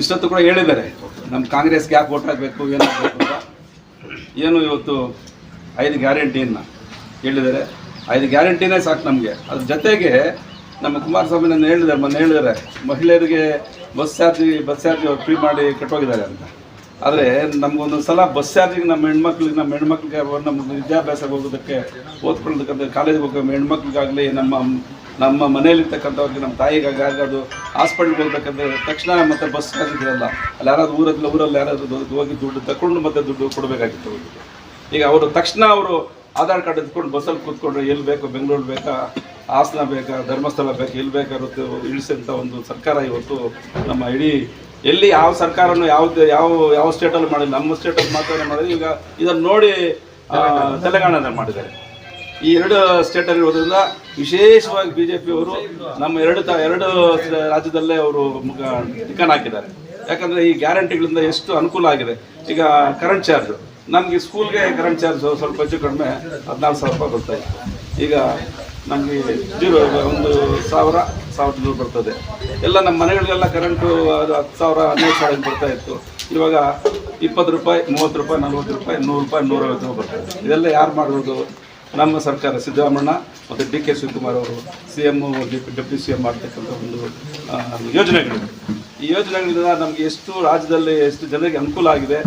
ಇಷ್ಟೊತ್ತು ಕೂಡ ಹೇಳಿದ್ದಾರೆ. ನಮ್ಮ ಕಾಂಗ್ರೆಸ್ಗೆ ಯಾಕೆ ಓಟ್ ಹಾಕಬೇಕು, ಏನು ಅಂತ. ಏನು ಇವತ್ತು ಐದು ಗ್ಯಾರಂಟಿಯನ್ನು ಹೇಳಿದ್ದಾರೆ. ಐದು ಗ್ಯಾರಂಟಿನೇ ಸಾಕು ನಮಗೆ. ಅದ್ರ ಜೊತೆಗೆ ನಮ್ಮ ಕುಮಾರಸ್ವಾಮಿ ನನ್ನ ಹೇಳಿದ್ದಾರೆ, ಮೊನ್ನೆ ಹೇಳಿದ್ದಾರೆ, ಮಹಿಳೆಯರಿಗೆ bus charge bus charge free ಮಾಡಿ ಕಟ್ಟೋಗಿದ್ದಾರೆ ಅಂತ. ಆದರೆ ನಮಗೊಂದು ಸಲ ಬಸ್ ಚಾರ್ಜಿಗೆ ನಮ್ಮ ಹೆಣ್ಮಕ್ಳಿಗೆ ನಮ್ಮ ಹೆಣ್ಮಕ್ಳಿಗೆ ಅವ್ರು ನಮ್ಮ ವಿದ್ಯಾಭ್ಯಾಸಕ್ಕೆ ಹೋಗೋದಕ್ಕೆ, ಓದ್ಕೊಳ್ಳೋದಕ್ಕೆ ಕಾಲೇಜಿಗೆ ಹೋಗೋ ಹೆಣ್ಮಕ್ಳಿಗಾಗಲಿ, ನಮ್ಮ ನಮ್ಮ ಮನೆಯಲ್ಲಿರ್ತಕ್ಕಂಥವ್ರಿಗೆ ನಮ್ಮ ತಾಯಿಗಾಗಿ ಯಾರಿಗಾದ್ರು ಹಾಸ್ಪಿಟ್ಲ್ಗೆ ಹೋಗ್ಬೇಕಂದ್ರೆ ತಕ್ಷಣ ಮತ್ತೆ ಬಸ್ ಇರಲ್ಲ. ಅಲ್ಲಿ ಯಾರಾದ್ರು ಊರಲ್ಲಿ ಊರಲ್ಲಿ ಯಾರಾದ್ರೂ ಹೋಗಿ ದುಡ್ಡು ತಗೊಂಡು ಮತ್ತೆ ದುಡ್ಡು ಕೊಡಬೇಕಾಗಿತ್ತು. ಈಗ ಅವರು ತಕ್ಷಣ ಅವರು ಆಧಾರ್ ಕಾರ್ಡ್ ಎತ್ಕೊಂಡು ಬಸ್ಸಲ್ಲಿ ಕೂತ್ಕೊಂಡ್ರೆ ಎಲ್ಲಿ ಬೇಕು ಬೆಂಗಳೂರು ಬೇಕಾ ಹಾಸನ ಬೇಕಾ ಧರ್ಮಸ್ಥಳ ಬೇಕಾ ಎಲ್ಲಿ ಬೇಕಾಗುತ್ತೆ ಇಳಿಸಿದಂಥ ಒಂದು ಸರ್ಕಾರ ಇವತ್ತು ನಮ್ಮ ಇಡೀ ಎಲ್ಲಿ ಯಾವ ಸರ್ಕಾರನೂ ಯಾವ್ದು ಯಾವ ಯಾವ ಸ್ಟೇಟಲ್ಲಿ ಮಾಡಿಲ್ಲ. ನಮ್ಮ ಸ್ಟೇಟಲ್ಲಿ ಮಾತ್ರ ಮಾಡಿದ್ರೆ ಈಗ ಇದನ್ನು ನೋಡಿ ತೆಲಂಗಾಣದಲ್ಲಿ ಮಾಡಿದ್ದಾರೆ. ಈ ಎರಡು ಸ್ಟೇಟಲ್ಲಿ ಇರೋದ್ರಿಂದ ವಿಶೇಷವಾಗಿ ಬಿ ಜೆ ಪಿಯವರು ನಮ್ಮ ಎರಡು ತ ಎರಡು ರಾಜ್ಯದಲ್ಲೇ ಅವರು ಟಿಕನ್ ಹಾಕಿದ್ದಾರೆ. ಯಾಕಂದರೆ ಈ ಗ್ಯಾರಂಟಿಗಳಿಂದ ಎಷ್ಟು ಅನುಕೂಲ ಆಗಿದೆ. ಈಗ ಕರೆಂಟ್ ಚಾರ್ಜು ನಮಗೆ ಸ್ಕೂಲ್ಗೆ ಕರೆಂಟ್ ಚಾರ್ಜ್ ಸ್ವಲ್ಪ ಹೆಚ್ಚು ಕಡಿಮೆ ಹದಿನಾಲ್ಕು ಸಾವಿರ ರೂಪಾಯಿ ಬರ್ತಾ ಈಗ ನಮಗೆ ಜೀರೋ ಒಂದು ಸಾವಿರ, ಸಾವಿರದ ನೂರು ಬರ್ತದೆ. ಎಲ್ಲ ನಮ್ಮ ಮನೆಗಳಿಗೆಲ್ಲ ಕರೆಂಟು ಅದು ಹತ್ತು ಸಾವಿರ ಹನ್ನೆರಡು ಸಾವಿರ ಬರ್ತಾ ಇತ್ತು. ಇವಾಗ ಇಪ್ಪತ್ತು ರೂಪಾಯಿ, ಮೂವತ್ತು ರೂಪಾಯಿ, ನಲ್ವತ್ತು ರೂಪಾಯಿ, ನೂರು ರೂಪಾಯಿ, ನೂರೈವತ್ತು ರೂಪಾಯಿ ಬರ್ತದೆ. ಇದೆಲ್ಲ ಯಾರು ಮಾಡೋದು ನಮ್ಮ ಸರ್ಕಾರ ಸಿದ್ದರಾಮಣ್ಣ ಮತ್ತು ಡಿ ಕೆ ಶಿವಕುಮಾರ್ ಅವರು C M deputy C M ಮಾಡ್ತಕ್ಕಂಥ ಒಂದು ಯೋಜನೆಗಳಿವೆ. ಯೋಜನೆಗಳು ಈ ಯೋಜನೆಗಳಿಂದ ನಮಗೆ ಎಷ್ಟು ರಾಜ್ಯದಲ್ಲಿ ಎಷ್ಟು ಜನರಿಗೆ ಅನುಕೂಲ ಆಗಿದೆ,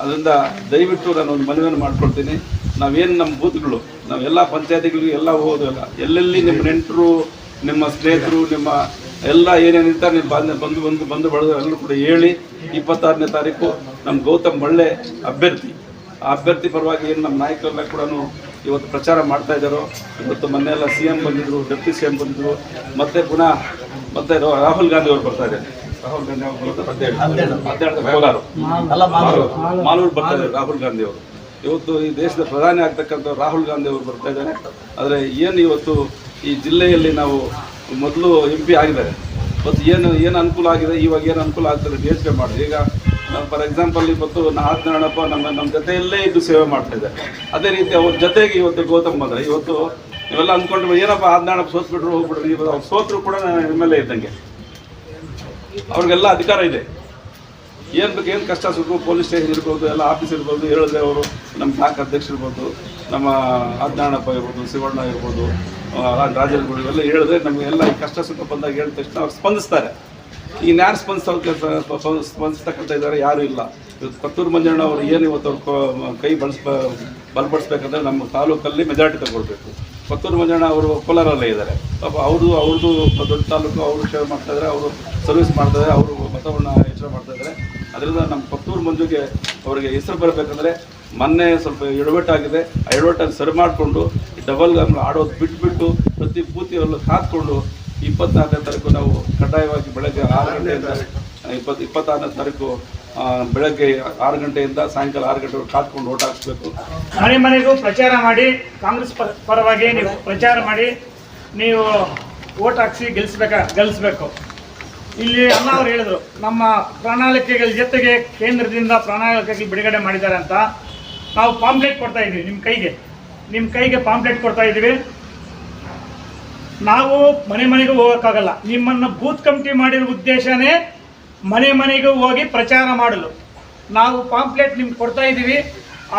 ಅದರಿಂದ ದಯವಿಟ್ಟು ನಾನು ಒಂದು ಮನವಿಯನ್ನು ಮಾಡ್ಕೊಳ್ತೀನಿ. ನಾವೇನು ನಮ್ಮ ಬೂತ್ಗಳು ನಾವೆಲ್ಲ ಪಂಚಾಯತಿಗಳಿಗೆ ಎಲ್ಲ ಹೋಗೋದಲ್ಲ ಎಲ್ಲೆಲ್ಲಿ ನಿಮ್ಮ ನೆಂಟರು, ನಿಮ್ಮ ಸ್ನೇಹಿತರು, ನಿಮ್ಮ ಎಲ್ಲ ಏನೇನಿರ್ತಾರೆ ನಿಮ್ಮ ಬಂದು ಬಂದು ಬಂದು ಬಂದು ಬಳಿದ್ರೆ ಎಲ್ಲರೂ ಕೂಡ ಹೇಳಿ, ಇಪ್ಪತ್ತಾರನೇ ತಾರೀಕು ನಮ್ಮ ಗೌತಮ್ ಒಳ್ಳೆ ಅಭ್ಯರ್ಥಿ. ಆ ಅಭ್ಯರ್ಥಿ ಪರವಾಗಿ ಏನು ನಮ್ಮ ನಾಯಕರೆಲ್ಲ ಕೂಡ ಇವತ್ತು ಪ್ರಚಾರ ಮಾಡ್ತಾ ಇದ್ದಾರೋ? ಇವತ್ತು ಮೊನ್ನೆ ಎಲ್ಲ ಸಿ ಎಂ ಬಂದಿದ್ರು ಡೆಪ್ಟಿ ಸಿ ಎಂ ಬಂದಿದ್ರು ಮತ್ತೆ ಪುನಃ ಮತ್ತೆ ರಾಹುಲ್ ಗಾಂಧಿ ಅವರು ಬರ್ತಾ ಇದ್ದಾರೆ. ರಾಹುಲ್ ಗಾಂಧಿ ಅವರು ಬರ್ತಾರೆ ಹದಿನೇಳು ಹದಿನೇಳು ಕೋಲಾರ. ಮಾಲೂರು. ಬರ್ತಾ ಇದ್ದಾರೆ ರಾಹುಲ್ ಗಾಂಧಿ ಅವರು. ಇವತ್ತು ಈ ದೇಶದ ಪ್ರಧಾನಿ ಆಗ್ತಕ್ಕಂಥ ರಾಹುಲ್ ಗಾಂಧಿ ಅವರು ಬರ್ತಾ ಇದ್ದಾರೆ. ಆದರೆ ಏನು ಇವತ್ತು ಈ ಜಿಲ್ಲೆಯಲ್ಲಿ ನಾವು ಮೊದಲು ಎಂ ಪಿ ಆಗಿದ್ದಾರೆ. ಮತ್ತು ಏನು ಏನು ಅನುಕೂಲ ಆಗಿದೆ? ಇವಾಗ ಏನು ಅನುಕೂಲ ಆಗ್ತದೆ ಯೋಚನೆ ಮಾಡಿ ಈಗ ಫಾರ್ ಎಕ್ಸಾಂಪಲ್ ಇವತ್ತು ನಾರಾಯಣಪ್ಪ ನಮ್ಮ ನಮ್ಮ ಜೊತೆಯಲ್ಲೇ ಇದ್ದು ಸೇವೆ ಮಾಡ್ತಾ ಇದ್ದಾರೆ. ಅದೇ ರೀತಿ ಅವ್ರ ಜೊತೆಗೆ ಇವತ್ತು ಗೌತಮ್ ಬಂದ್ರೆ, ಇವತ್ತು ಇವೆಲ್ಲ ಅಂದ್ಕೊಂಡು ಏನಪ್ಪ ಆದ್ನಾಡಪ್ಪ ಸೋತ್ಬಿಟ್ರು, ಹೋಗ್ಬಿಟ್ರು ಇವತ್ತು ಅವ್ರು ಸೋತ್ರು ಕೂಡ ಎಂ ಎಲ್ ಎ ಇದ್ದಂಗೆ. ಅವ್ರಿಗೆಲ್ಲ ಅಧಿಕಾರ ಇದೆ. ಏನು ಬೇಕು, ಏನು ಕಷ್ಟ ಸುಖ ಪೊಲೀಸ್ ಸ್ಟೇಷನ್ ಇರ್ಬೋದು, ಎಲ್ಲ ಆಫೀಸ್ ಇರ್ಬೋದು, ಹೇಳಿದ್ರೆ ಅವರು ನಮ್ಮ ಬ್ಲಾಕ್ ಅಧ್ಯಕ್ಷ ಇರ್ಬೋದು, ನಮ್ಮ ಆಜ್ಞಾನಪ್ಪ ಇರ್ಬೋದು, ಶಿವಣ್ಣ ಇರ್ಬೋದು ರಾಜೇಂದ್ರ ಇವೆಲ್ಲ ಹೇಳಿದ್ರೆ ನಮಗೆಲ್ಲ ಈ ಕಷ್ಟ ಸುಖ ಬಂದಾಗ ಹೇಳಿದ ತಕ್ಷಣ ಅವ್ರು ಸ್ಪಂದಿಸ್ತಾರೆ. ಈಗ ಯಾರು ಸ್ಪಂದಿಸೋ ಸ್ಪಂದಿಸ್ತಕ್ಕಂಥ ಇದ್ದಾರೆ ಯಾರೂ ಇಲ್ಲ. ಇವತ್ತು ಕೊತ್ತೂರು ಮಂಜಣ್ಣ ಅವರು ಏನು ಇವತ್ತು ಅವ್ರ ಕೈ ಬಳಸ ಬಲಪಡಿಸ್ಬೇಕಂದ್ರೆ ನಮ್ಮ ತಾಲೂಕಲ್ಲಿ ಮೆಜಾರಿಟಿ ತಗೊಳ್ಬೇಕು. ಕೊತ್ತೂರು ಮಂಜಣ್ಣ ಅವರು ಕೋಲಾರಲ್ಲೇ ಇದ್ದಾರೆ ಪಾಪ ಅವ್ರದ್ದು ಅವ್ರದ್ದು ದೊಡ್ಡ ತಾಲೂಕು, ಅವರು ಶೇರ್ ಮಾಡ್ತಾ ಇದ್ದಾರೆ ಅವರು ಸರ್ವಿಸ್ ಮಾಡ್ತಾ ಇದ್ದಾರೆ ಅವರು ಮತವನ್ನು ಹೆಚ್ಚಳ ಮಾಡ್ತಾಯಿದ್ದಾರೆ ಅದರಿಂದ ನಮ್ಮ ಕೊತ್ತೂರು ಮಂಜುಗೆ ಅವರಿಗೆ ಹೆಸರು ಬರಬೇಕಂದ್ರೆ ಮೊನ್ನೆ ಸ್ವಲ್ಪ ಎಡವಟ್ಟಾಗಿದೆ ಆ ಎಡವಟ್ಟನ್ನು ಸರಿ ಮಾಡಿಕೊಂಡು ಡಬಲ್ ಆಡೋದು ಬಿಟ್ಬಿಟ್ಟು, ಪ್ರತಿ ಬೂತಿಯಲ್ಲೂ ಕಾತ್ಕೊಂಡು ಇಪ್ಪತ್ತಾರನೇ ತಾರೀಕು ನಾವು ಕಡ್ಡಾಯವಾಗಿ ಬೆಳಗ್ಗೆ ಆರು ಗಂಟೆಯಿಂದ ಇಪ್ಪತ್ತು ಇಪ್ಪತ್ತಾರನೇ ತಾರೀಕು ಬೆಳಗ್ಗೆ ಆರು ಗಂಟೆಯಿಂದ ಸಾಯಂಕಾಲ ಆರು ಗಂಟೆವರೆಗೆ ಕಾದ್ಕೊಂಡು ಓಟ್ ಹಾಕಿಸ್ಬೇಕು. ಮನೆ ಮನೆಗೂ ಪ್ರಚಾರ ಮಾಡಿ ಕಾಂಗ್ರೆಸ್ ಪರವಾಗಿ ನೀವು ಪ್ರಚಾರ ಮಾಡಿ ನೀವು ಓಟ್ ಹಾಕ್ಸಿ ಗೆಲ್ಲಿಸ್ಬೇಕ ಗೆಲ್ಲಿಸ್ಬೇಕು ಇಲ್ಲಿ ಅಣ್ಣ ಅವ್ರು ಹೇಳಿದ್ರು ನಮ್ಮ ಪ್ರಣಾಳಿಕೆಗಳ ಜೊತೆಗೆ ಕೇಂದ್ರದಿಂದ ಪ್ರಣಾಳಿಕೆಗಳು ಬಿಡುಗಡೆ ಮಾಡಿದ್ದಾರೆ ಅಂತ. ನಾವು ಪಾಂಪ್ಲೆಟ್ ಕೊಡ್ತಾ ಇದ್ದೀವಿ ನಿಮ್ಮ ಕೈಗೆ. ನಿಮ್ಮ ಕೈಗೆ ಪಾಂಪ್ಲೆಟ್ ಕೊಡ್ತಾ ಇದ್ದೀವಿ. ನಾವು ಮನೆ ಮನೆಗೂ ಹೋಗೋಕ್ಕಾಗಲ್ಲ. ನಿಮ್ಮನ್ನು ಬೂತ್ ಕಮಿಟಿ ಮಾಡಿರೋ ಉದ್ದೇಶನೇ ಮನೆ ಮನೆಗೂ ಹೋಗಿ ಪ್ರಚಾರ ಮಾಡಲು. ನಾವು ಪಾಂಪ್ಲೆಟ್ ನಿಮ್ಗೆ ಕೊಡ್ತಾ ಇದ್ದೀವಿ.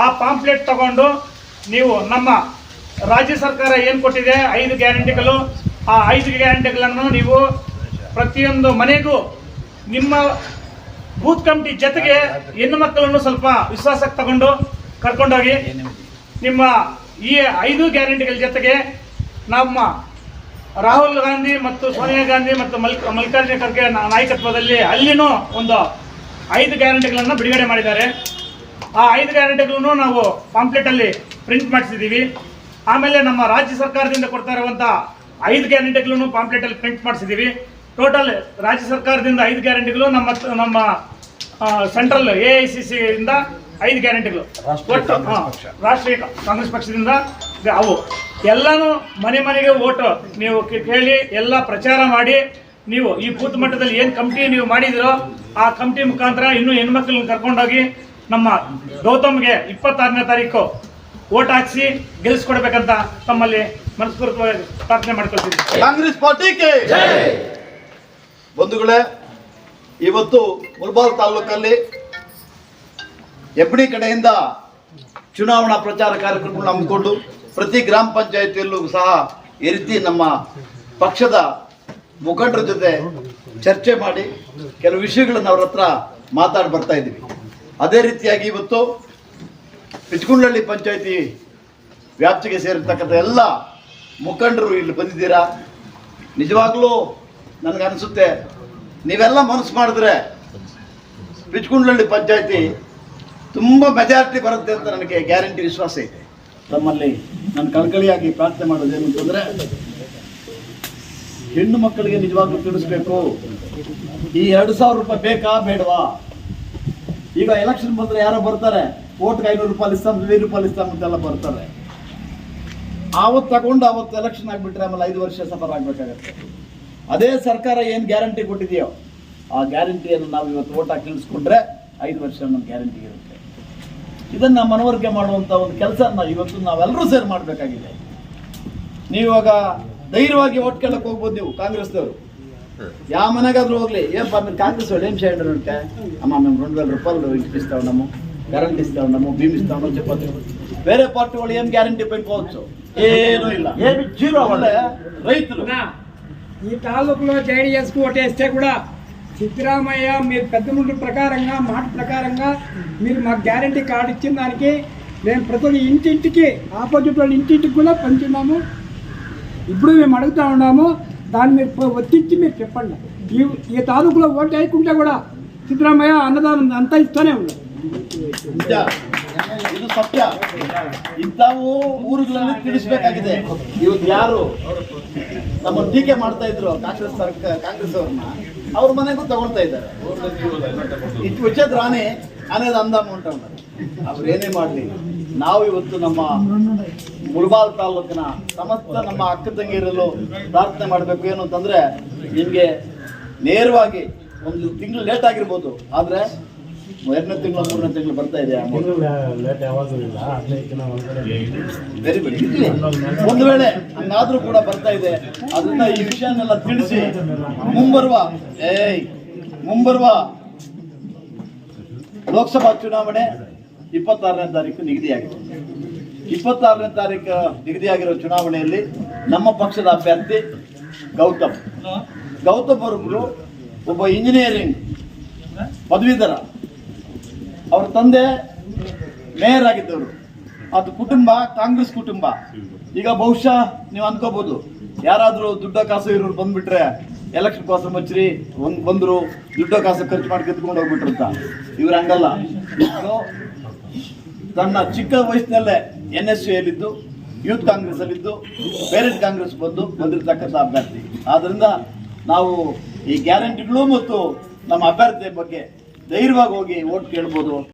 ಆ ಪಾಂಪ್ಲೆಟ್ ತಗೊಂಡು ನೀವು ನಮ್ಮ ರಾಜ್ಯ ಸರ್ಕಾರ ಏನು ಕೊಟ್ಟಿದೆ? ಐದು ಗ್ಯಾರಂಟಿಗಳು. ಆ ಐದು ಗ್ಯಾರಂಟಿಗಳನ್ನು ನೀವು ಪ್ರತಿಯೊಂದು ಮನೆಗೂ ನಿಮ್ಮ ಬೂತ್ ಕಮಿಟಿ ಜೊತೆಗೆ ಹೆಣ್ಣು ಮಕ್ಕಳನ್ನು ಸ್ವಲ್ಪ ವಿಶ್ವಾಸಕ್ಕೆ ತಗೊಂಡು ಕರ್ಕೊಂಡೋಗಿ ನಿಮ್ಮ ಈ ಐದು ಗ್ಯಾರಂಟಿಗಳ ಜೊತೆಗೆ ನಮ್ಮ ರಾಹುಲ್ ಗಾಂಧಿ ಮತ್ತು ಸೋನಿಯಾ ಗಾಂಧಿ ಮತ್ತು ಮಲ್ ಮಲ್ಲಿಕಾರ್ಜುನ ಖರ್ಗೆ ನಾಯಕತ್ವದಲ್ಲಿ ಅಲ್ಲಿನೂ ಒಂದು ಐದು ಗ್ಯಾರಂಟಿಗಳನ್ನು ಬಿಡುಗಡೆ ಮಾಡಿದ್ದಾರೆ. ಆ ಐದು ಗ್ಯಾರಂಟಿಗಳನ್ನು ನಾವು ಪಾಂಪ್ಲೆಟಲ್ಲಿ ಪ್ರಿಂಟ್ ಮಾಡಿಸಿದ್ದೀವಿ. ಆಮೇಲೆ ನಮ್ಮ ರಾಜ್ಯ ಸರ್ಕಾರದಿಂದ ಕೊಡ್ತಾ ಇರುವಂಥ ಐದು ಗ್ಯಾರಂಟಿಗಳನ್ನು ಪಾಂಪ್ಲೆಟಲ್ಲಿ ಪ್ರಿಂಟ್ ಮಾಡಿಸಿದ್ದೀವಿ. ಟೋಟಲ್ ರಾಜ್ಯ ಸರ್ಕಾರದಿಂದ ಐದು ಗ್ಯಾರಂಟಿಗಳು ನಮ್ಮ ನಮ್ಮ ಸೆಂಟ್ರಲ್ ಎ ಐ ಸಿ ಸಿಯಿಂದ ಐದು ಗ್ಯಾರಂಟಿಗಳು. ಒಟ್ಟು ಹಾ, ರಾಷ್ಟ್ರೀಯ ಕಾಂಗ್ರೆಸ್ ಪಕ್ಷದಿಂದ ಅವು. ಎಲ್ಲಾನು ಮನೆ ಮನೆಗೆ ಓಟು. ನೀವು ಕೇಳಿ ಎಲ್ಲ ಪ್ರಚಾರ ಮಾಡಿ ನೀವು ಈ ಬೂತ್ ಮಟ್ಟದಲ್ಲಿ ಏನು ಕಮಿಟಿ ನೀವು ಮಾಡಿದಿರೋ ಆ ಕಮಿಟಿ ಮುಖಾಂತರ ಇನ್ನೂ ಹೆಣ್ಮಕ್ಳನ್ನ ಕರ್ಕೊಂಡೋಗಿ ನಮ್ಮ ಗೌತಮ್ಗೆ ಇಪ್ಪತ್ತಾರನೇ ತಾರೀಕು ಓಟ್ ಹಾಕಿಸಿ ಗೆಲ್ಲಿಸ್ಕೊಡ್ಬೇಕಂತ ತಮ್ಮಲ್ಲಿ ಮನಸ್ಫೂರ್ತವಾಗಿ ಪ್ರಾರ್ಥನೆ ಮಾಡ್ಕೊಳ್ತೀನಿ. ಕಾಂಗ್ರೆಸ್ ಪಾರ್ಟಿಗೆ ಬಂಧುಗಳೇ ಇವತ್ತು ಮುಲ್ಬಾಲ್ ತಾಲೂಕಲ್ಲಿ ಹೆಬ್ಣಿ ಕಡೆಯಿಂದ ಚುನಾವಣಾ ಪ್ರಚಾರ ಕಾರ್ಯಕ್ರಮಗಳನ್ನು ಹಮ್ಮಿಕೊಂಡು ಪ್ರತಿ ಗ್ರಾಮ ಪಂಚಾಯತಿಯಲ್ಲೂ ಸಹ ಈ ರೀತಿ ನಮ್ಮ ಪಕ್ಷದ ಮುಖಂಡರ ಜೊತೆ ಚರ್ಚೆ ಮಾಡಿ ಕೆಲವು ವಿಷಯಗಳನ್ನು ಅವ್ರ ಹತ್ರ ಮಾತಾಡಿ ಬರ್ತಾ ಇದ್ದೀವಿ ಅದೇ ರೀತಿಯಾಗಿ ಇವತ್ತು ಪಿಚ್ಕುಂಡಳ್ಳಿ ಪಂಚಾಯತಿ ವ್ಯಾಪ್ತಿಗೆ ಸೇರಿರ್ತಕ್ಕಂಥ ಎಲ್ಲ ಮುಖಂಡರು ಇಲ್ಲಿ ಬಂದಿದ್ದೀರಾ? ನಿಜವಾಗ್ಲೂ ನನಗನ್ಸುತ್ತೆ ನೀವೆಲ್ಲ ಮನಸ್ಸು ಮಾಡಿದ್ರೆ ಪಿಚ್ಕುಂಡ್ಲಹಳ್ಳಿ ಪಂಚಾಯತಿ ತುಂಬ ಮೆಜಾರಿಟಿ ಬರುತ್ತೆ ಅಂತ ನನಗೆ ಗ್ಯಾರಂಟಿ ವಿಶ್ವಾಸ ಇದೆ. ತಮ್ಮಲ್ಲಿ ನಾನು ಕಳಕಳಿಯಾಗಿ ಪ್ರಾರ್ಥನೆ ಮಾಡೋದೇನು ಅಂತಂದರೆ ಹೆಣ್ಣು ಮಕ್ಕಳಿಗೆ ನಿಜವಾಗ್ಲೂ ತಿಳಿಸ್ಬೇಕು. ಈ ಎರಡು ಸಾವಿರ ರೂಪಾಯಿ ಬೇಕಾ ಬೇಡವಾ? ಈಗ ಎಲೆಕ್ಷನ್ ಬಂದ್ರೆ ಯಾರೋ ಬರ್ತಾರೆ. ಓಟ್ಗೆ ಐನೂರು ರೂಪಾಯಿ ಇಸ್ತಾಮ್ ಐದು ರೂಪಾಯಿ ಇಸ್ತಾಮ್ ಅಂತೆಲ್ಲ ಬರ್ತಾರೆ. ಆವತ್ತು ತಗೊಂಡು ಆವತ್ತು ಎಲೆಕ್ಷನ್ ಆಗಿಬಿಟ್ರೆ ಆಮೇಲೆ ಐದು ವರ್ಷ ಸಫರ್ ಆಗಬೇಕಾಗತ್ತೆ. ಅದೇ ಸರ್ಕಾರ ಏನು ಗ್ಯಾರಂಟಿ ಕೊಟ್ಟಿದೆಯೋ, ಆ ಗ್ಯಾರಂಟಿಯನ್ನು ನಾವು ಇವತ್ತು ಓಟ್ ಹಾಕಿ ನಿಲ್ಲಿಸ್ಕೊಂಡ್ರೆ ಐದು ವರ್ಷ ನಮ್ಮ ಗ್ಯಾರಂಟಿ ಇರುತ್ತೆ. ಇದನ್ನ ಮನವರಿಕೆ ಮಾಡುವಂತ ಒಂದು ಕೆಲಸ ಇವತ್ತು ನಾವೆಲ್ಲರೂ ಸೇರಿ ಮಾಡಬೇಕಾಗಿದೆ ನೀವು ಇವಾಗ ಧೈರ್ಯವಾಗಿ ಓಟ್ ಕೇಳಕ್ ಹೋಗ್ಬೋದು ನೀವು ಕಾಂಗ್ರೆಸ್ದವರು ಯಾವ ಮನೆಗಾದ್ರೂ ಹೋಗ್ಲಿ ಏನಪ್ಪ మీరు కాంగ్రెస్ వాళ్ళు ఏం చేయండి అంటే అమ్మ మేము రెండు వేల రూపాయలు ఇంటికి ఇస్తా ఉన్నాము కరెంట్ ఇస్తా ఉన్నాము భీమ్ ఇస్తా ఉన్నాము చెప్పొచ్చు వేరే పార్టీ వాళ్ళు ఏం గ్యారంటీ పెట్టుకోవచ్చు ಏನೂ ಇಲ್ಲ ఏమి జీరో వాళ్ళే రైతులు అన్నా, ఈ తాలూకులో జేడీఎస్కు ఓటేస్తే కూడా సిద్ధరామయ్య మీరు పెద్ద ముందు ప్రకారంగా మాట ప్రకారంగా మీరు మాకు గ్యారంటీ కార్డు ఇచ్చిన దానికి మేము ప్రతి ఒక్క ఇంటింటికి ఆపోజిట్ వాళ్ళ ఇంటింటికి కూడా పంచున్నాము ఇప్పుడు మేము అడుగుతా ఉన్నాము దాన్ని మీరు పో- ఒత్తిచ్చి మీరు చెప్పండి ఈ ఈ తాలూకులో ఓటు వేయకుంటే కూడా సిద్ధరామయ్య అన్నదానం అంతా ఇస్తూనే ఉన్నాం ನಿಜ. ಇದು ಸತ್ಯ ಇಂಥವು ಊರುಗಳಲ್ಲಿ ತಿಳಿಸ್ಬೇಕಾಗಿದೆ ಇವತ್ತು ಯಾರು ನಮ್ಮ ಟೀಕೆ ಮಾಡ್ತಾ ಇದ್ರು ಕಾಂಗ್ರೆಸ್ ಸರ್ಕಾರ ಕಾಂಗ್ರೆಸ್ ಅವ್ರನ್ನ ಅವ್ರ ಮನೆಗೂ ತಗೊಳ್ತಾ ಇದ್ದಾರೆ. ಇಟ್ ವಿಚದ್ ರಾಣಿ ಅನ್ನೋದು ಅಂದ ಅಮೌಂಟ್ ಅವ್ರು ಏನೇ ಮಾಡಲಿ, ನಾವು ಇವತ್ತು ನಮ್ಮ ಮುಳಬಾಲ್ ತಾಲೂಕಿನ ಸಮಸ್ತ ನಮ್ಮ ಅಕ್ಕ ತಂಗಿರಲು ಪ್ರಾರ್ಥನೆ ಮಾಡಬೇಕು. ಏನು ಅಂತಂದ್ರೆ, ನಿಮಗೆ ನೇರವಾಗಿ ಒಂದು ತಿಂಗಳು ಲೇಟ್ ಆಗಿರ್ಬೋದು. ಆದರೆ ಎರಡನೇ ತಿಂಗಳು ಮೂರನೇ ತಿಂಗಳು ಬರ್ತಾ ಇದೆ. Amount. ವೆರಿ ಗುಡ್ ಒಂದು ವೇಳೆ ಹಂಗಾದ್ರೂ ಕೂಡ ಬರ್ತಾ ಇದೆ. ಅದನ್ನ ಈ ವಿಷಯನೆಲ್ಲ ತಿಳಿಸಿ. ಮುಂಬರುವ ಏಯ್ ಮುಂಬರುವ ಲೋಕಸಭಾ ಚುನಾವಣೆ ಇಪ್ಪತ್ತಾರನೇ ತಾರೀಕು ನಿಗದಿಯಾಗಿದೆ. ಇಪ್ಪತ್ತಾರನೇ ತಾರೀಕು ನಿಗದಿಯಾಗಿರೋ ಚುನಾವಣೆಯಲ್ಲಿ ನಮ್ಮ ಪಕ್ಷದ ಅಭ್ಯರ್ಥಿ ಗೌತಮ್. ಗೌತಮ್ ಅವರು ಒಬ್ಬ ಇಂಜಿನಿಯರಿಂಗ್ ಪದವೀಧರ. ಅವ್ರ ತಂದೆ ಮೇಯರ್ ಆಗಿದ್ದವರು. ಅದು ಕುಟುಂಬ, ಕಾಂಗ್ರೆಸ್ ಕುಟುಂಬ. ಈಗ ಬಹುಶಃ ನೀವು ಅನ್ಕೋಬಹುದು ಯಾರಾದ್ರೂ ದುಡ್ಡ ಕಾಸು ಇರೋರು ಬಂದ್ಬಿಟ್ರೆ ಎಲೆಕ್ಷನ್ ಕಾಸು ಮಚ್ಚಿರಿ, ಒಂದ್ ಬಂದ್ರು ದುಡ್ಡ ಕಾಸು ಖರ್ಚು ಮಾಡಿ ಗೆದ್ಕೊಂಡು ಹೋಗ್ಬಿಟ್ರು ಅಂತ. ಇವ್ರು ಹಂಗಲ್ಲ. ತನ್ನ ಚಿಕ್ಕ ವಯಸ್ಸಿನಲ್ಲೇ ಎನ್ ಎಸ್ ಯಲ್ಲಿದ್ದು ಯೂತ್ ಕಾಂಗ್ರೆಸ್ ಅಲ್ಲಿದ್ದು ಪೇರೆಂಟ್ ಕಾಂಗ್ರೆಸ್ ಬಂದು ಬಂದಿರತಕ್ಕಂಥ ಅಭ್ಯರ್ಥಿ. ಆದ್ರಿಂದ ನಾವು ಈ ಗ್ಯಾರಂಟಿಗಳು ಮತ್ತು ನಮ್ಮ ಅಭ್ಯರ್ಥಿ ಬಗ್ಗೆ ಧೈರ್ಯವಾಗಿ ಹೋಗಿ ಓಟ್ ಕೇಳ್ಬೋದು.